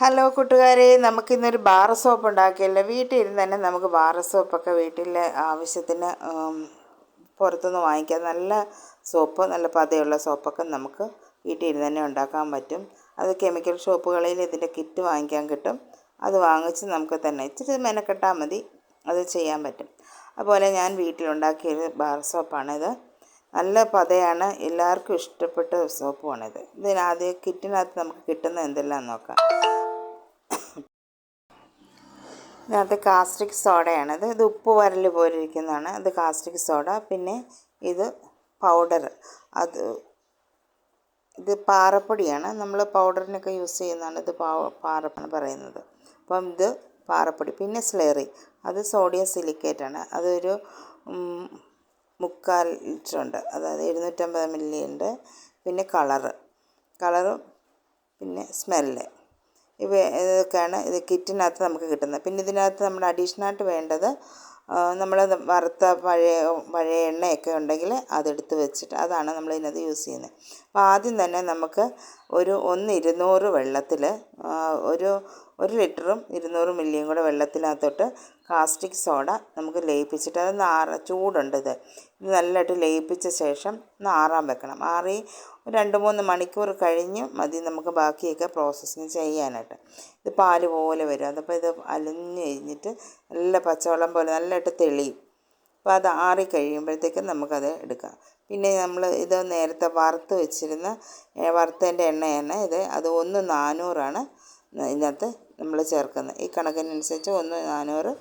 Hello കൂട്ടുകാരെ നമുക്കിന്നൊരു bar soap ഉണ്ടാക്കിയല്ലോ? വീട്ടിൽ ഇരുന്ന് തന്നെ നമുക്ക് ബാർ സോപ്പൊക്കെ വീട്ടിലെ ആവശ്യത്തിന് പുറത്തുനിന്ന് വാങ്ങിക്കാം. നല്ല സോപ്പ് നല്ല പതയുള്ള സോപ്പൊക്കെ നമുക്ക് വീട്ടിൽ ഇരുന്ന് തന്നെ ഉണ്ടാക്കാൻ പറ്റും. അത് കെമിക്കൽ ഷോപ്പുകളിൽ ഇതിന്റെ കിറ്റ് വാങ്ങിക്കാൻ കിട്ടും. അത് വാങ്ങിച്ച് നമുക്ക് തന്നെ ഇച്ചിരി മെനക്കെട്ടാൽ മതി. അത് ചെയ്യാൻ പറ്റും. അതുപോലെ ഞാൻ വീട്ടിലുണ്ടാക്കിയൊരു ബാർ സോപ്പാണിത്. നല്ല പതയാണ്. എല്ലാവർക്കും ഇഷ്ടപ്പെട്ട സോപ്പുമാണിത് ഇതിനാദ്യം കിറ്റിനകത്ത് നമുക്ക് കിട്ടുന്ന എന്തെല്ലാം നോക്കാം. ഇതിനകത്ത് കാസ്റ്റിക് സോഡയാണ്. ഇത് ഉപ്പ് വരൽ പോലെ ഇരിക്കുന്നതാണ് അത് കാസ്റ്റിക് സോഡ പിന്നെ ഇത് പൗഡർ. അത് ഇത് പാറപ്പൊടിയാണ്. നമ്മൾ പൗഡറിനൊക്കെ യൂസ് ചെയ്യുന്നതാണ് ഇത് പാ പാറപ്പാണ് പറയുന്നത്. അപ്പം ഇത് പാറപ്പൊടി പിന്നെ സ്ലേറി. അത് സോഡിയം സിലിക്കേറ്റ് ആണ് അതൊരു മുക്കാൽ ലിറ്റർ ഉണ്ട്. അതായത് എഴുന്നൂറ്റമ്പത് മില്ലി ഉണ്ട്. പിന്നെ കളറ്. കളറും പിന്നെ സ്മെല്ല്. ഇവ ഇതൊക്കെയാണ് ഇത് കിറ്റിനകത്ത് നമുക്ക് കിട്ടുന്നത്. പിന്നെ ഇതിനകത്ത് നമ്മൾ അഡീഷണലായിട്ട് വേണ്ടത് നമ്മൾ വറുത്ത പഴയ പഴയ എണ്ണയൊക്കെ ഉണ്ടെങ്കിൽ അതെടുത്ത് വെച്ചിട്ട് അതാണ് നമ്മൾ ഇതിനകത്ത് യൂസ് ചെയ്യുന്നത്. അപ്പോൾ ആദ്യം തന്നെ നമുക്ക് ഒരു ഒന്ന് ഇരുന്നൂറ് വെള്ളത്തിൽ ഒരു ഒരു ലിറ്ററും ഇരുന്നൂറ് മില്ലിയും കൂടെ വെള്ളത്തിനകത്തോട്ട് കാസ്റ്റിക് സോഡ നമുക്ക് ലയിപ്പിച്ചിട്ട് അത് നാറ ചൂടുണ്ട് ഇത്. നല്ലതായിട്ട് ലയിപ്പിച്ച ശേഷം നാറാൻ വെക്കണം. ആറി രണ്ട് മൂന്ന് മണിക്കൂർ കഴിഞ്ഞ് മതി നമുക്ക് ബാക്കിയൊക്കെ പ്രോസസ്സിങ് ചെയ്യാനായിട്ട്. ഇത് പാൽ പോലെ വരും. അതപ്പോൾ ഇത് അലിഞ്ഞ് കഴിഞ്ഞിട്ട് നല്ല പച്ചവെള്ളം പോലെ നല്ലതായിട്ട് തെളിയും. അപ്പോൾ അത് ആറി കഴിയുമ്പോഴത്തേക്കും നമുക്കത് എടുക്കാം. പിന്നെ നമ്മൾ ഇത് നേരത്തെ വറുത്ത് വെച്ചിരുന്ന വറുത്തതിന്റെ എണ്ണയാണ് ഇത്. അത് ഒന്ന് നാനൂറാണ് ഇതിനകത്ത് നമ്മൾ ചേർക്കുന്നത്. ഈ കണക്കിനനുസരിച്ച് ഒന്ന് നാനൂറ്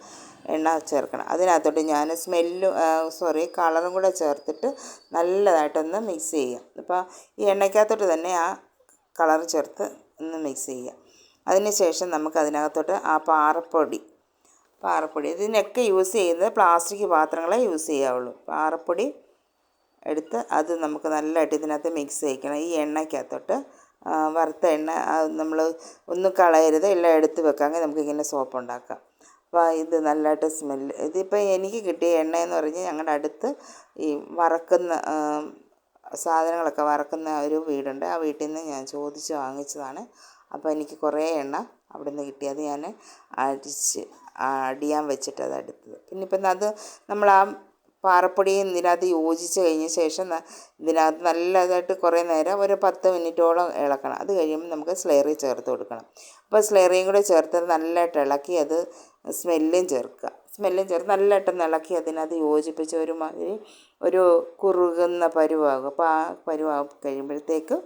എണ്ണ ചേർക്കണം. അതിനകത്തോട്ട് ഞാൻ സ്മെല്ലും സോറി കളറും കൂടെ ചേർത്തിട്ട് നല്ലതായിട്ടൊന്ന് മിക്സ് ചെയ്യാം. അപ്പോൾ ഈ എണ്ണയ്ക്കകത്തോട്ട് തന്നെ ആ കളർ ചേർത്ത് ഒന്ന് മിക്സ് ചെയ്യുക അതിന് ശേഷം നമുക്ക് അതിനകത്തോട്ട് ആ പാറപ്പൊടി പാറപ്പൊടി. ഇതിനൊക്കെ യൂസ് ചെയ്യുന്നത് പ്ലാസ്റ്റിക് പാത്രങ്ങളെ യൂസ് ചെയ്യാവുള്ളൂ. പാറപ്പൊടി എടുത്ത് അത് നമുക്ക് നല്ലതായിട്ട് ഇതിനകത്ത് മിക്സ് ചെയ്യിക്കണം. ഈ എണ്ണയ്ക്കകത്തോട്ട് വറുത്ത എണ്ണ നമ്മൾ ഒന്നും കളയരുത്. എല്ലാം എടുത്ത് വെക്കാമെങ്കിൽ നമുക്കിങ്ങനെ സോപ്പ് ഉണ്ടാക്കാം. അപ്പോൾ ഇത് നല്ലതായിട്ട് സ്മെല്ല് ഇതിപ്പോൾ എനിക്ക് കിട്ടിയ എണ്ണ എന്ന് പറഞ്ഞാൽ ഞങ്ങളുടെ അടുത്ത് ഈ വറക്കുന്ന സാധനങ്ങളൊക്കെ വറക്കുന്ന ഒരു വീടുണ്ട്. ആ വീട്ടിൽ നിന്ന് ഞാൻ ചോദിച്ച് വാങ്ങിച്ചതാണ്. അപ്പോൾ എനിക്ക് കുറേ എണ്ണ അവിടെ നിന്ന് കിട്ടി അത് ഞാൻ അടിച്ച് അടിയാൻ വെച്ചിട്ട് അത് എടുത്തത്. പിന്നെ ഇപ്പം അത് നമ്മൾ ആ പാറപ്പൊടിയും ഇതിനകത്ത് യോജിച്ച് കഴിഞ്ഞ ശേഷം ഇതിനകത്ത് നല്ലതായിട്ട് കുറേ നേരം ഒരു പത്ത് മിനിറ്റോളം ഇളക്കണം. അത് കഴിയുമ്പോൾ നമുക്ക് സ്ലേറി ചേർത്ത് കൊടുക്കണം. അപ്പോൾ സ്ലേറിയും കൂടെ ചേർത്ത് നല്ലതായിട്ട് ഇളക്കി അത് സ്മെല്ലും ചേർക്കുക. സ്മെല്ലും ചേർത്ത് നല്ലതായിട്ട് ഇളക്കി അതിനകത്ത് യോജിപ്പിച്ച് ഒരുമാതിരി ഒരു കുറുകുന്ന പരുവാകും. അപ്പോൾ ആ പരുവാകും കഴിയുമ്പോഴത്തേക്ക്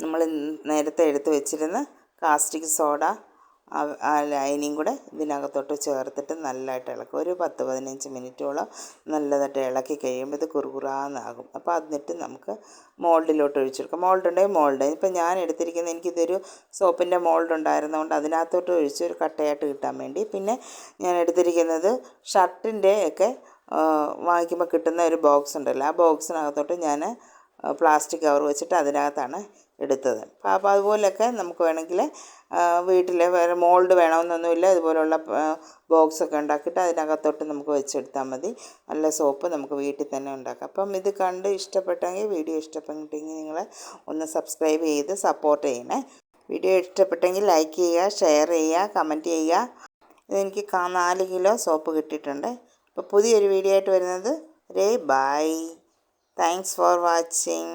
നമ്മൾ നേരത്തെ എടുത്ത് വെച്ചിരുന്ന കാസ്റ്റിക് സോഡ ആ- ലൈനിയും കൂടെ ഇതിനകത്തോട്ട് ചേർത്തിട്ട് നല്ലതായിട്ട് ഇളക്കും. ഒരു പത്ത് പതിനഞ്ച് മിനിറ്റോളം നല്ലതായിട്ട് ഇളക്കി കഴിയുമ്പോൾ ഇത് കുറുകുറാന്നാകും. അപ്പോൾ എന്നിട്ട് നമുക്ക് മോൾഡിലോട്ട് ഒഴിച്ചെടുക്കാം മോൾഡ് ഉണ്ടെങ്കിൽ മോൾഡ്. ഇപ്പം ഞാൻ എടുത്തിരിക്കുന്നത് എനിക്കിതൊരു സോപ്പിന്റെ മോൾഡ് ഉണ്ടായിരുന്നതുകൊണ്ട് അതിനകത്തോട്ട് ഒഴിച്ച് ഒരു കട്ടയായിട്ട് കിട്ടാൻ വേണ്ടി. പിന്നെ ഞാൻ എടുത്തിരിക്കുന്നത് ഷർട്ടിന്റെ ഒക്കെ വാങ്ങിക്കുമ്പോൾ കിട്ടുന്ന ഒരു ബോക്സ് ഉണ്ടല്ലോ. ആ ബോക്സിനകത്തോട്ട് ഞാൻ പ്ലാസ്റ്റിക് കവർ വെച്ചിട്ട് അതിനകത്താണ് എടുത്തത്. അപ്പോൾ അതുപോലെയൊക്കെ നമുക്ക് വേണമെങ്കിൽ വീട്ടിൽ വേറെ മോൾഡ് വേണമെന്നൊന്നുമില്ല. ഇതുപോലുള്ള ബോക്സൊക്കെ ഉണ്ടാക്കിയിട്ട് അതിനകത്തോട്ട് നമുക്ക് വെച്ചെടുത്താൽ മതി. നല്ല സോപ്പ് നമുക്ക് വീട്ടിൽ തന്നെ ഉണ്ടാക്കാം. അപ്പം ഇത് കണ്ട് ഇഷ്ടപ്പെട്ടെങ്കിൽ വീഡിയോ ഇഷ്ടപ്പെട്ടെങ്കിൽ നിങ്ങൾ ഒന്ന് സബ്സ്ക്രൈബ് ചെയ്ത് സപ്പോർട്ട് ചെയ്യണേ. വീഡിയോ ഇഷ്ടപ്പെട്ടെങ്കിൽ ലൈക്ക് ചെയ്യുക ഷെയർ ചെയ്യുക കമന്റ് ചെയ്യുക. ഇതെനിക്ക് നാല് കിലോ സോപ്പ് കിട്ടിയിട്ടുണ്ട്. അപ്പോൾ പുതിയൊരു വീഡിയോ ആയിട്ട് വരുന്നത്. രേ ബൈ. Thanks for watching.